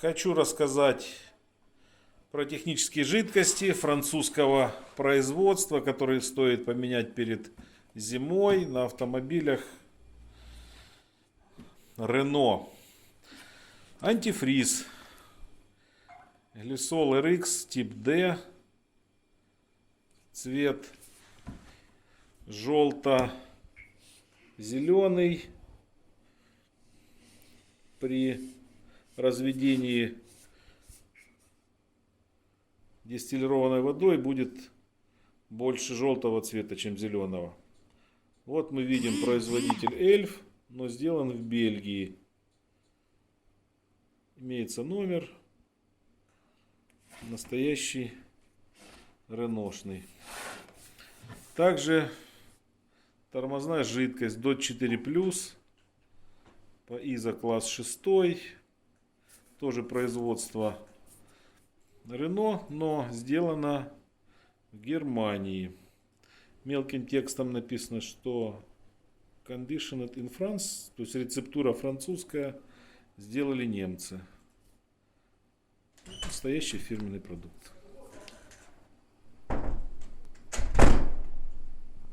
хочу рассказать про технические жидкости французского производства, которые стоит поменять перед зимой на автомобилях Renault. Антифриз. Глисол RX тип D. Цвет желто-зеленый. При разведении дистиллированной водой будет больше желтого цвета, чем зеленого. Вот мы видим производитель Эльф, но сделан в Бельгии. Имеется номер. Настоящий реношный. Также тормозная жидкость DOT 4 по ИЗО класс 6. Тоже производство Рено, но сделано в Германии. Мелким текстом написано, что conditioned in France, то есть рецептура французская, сделали немцы. Настоящий фирменный продукт.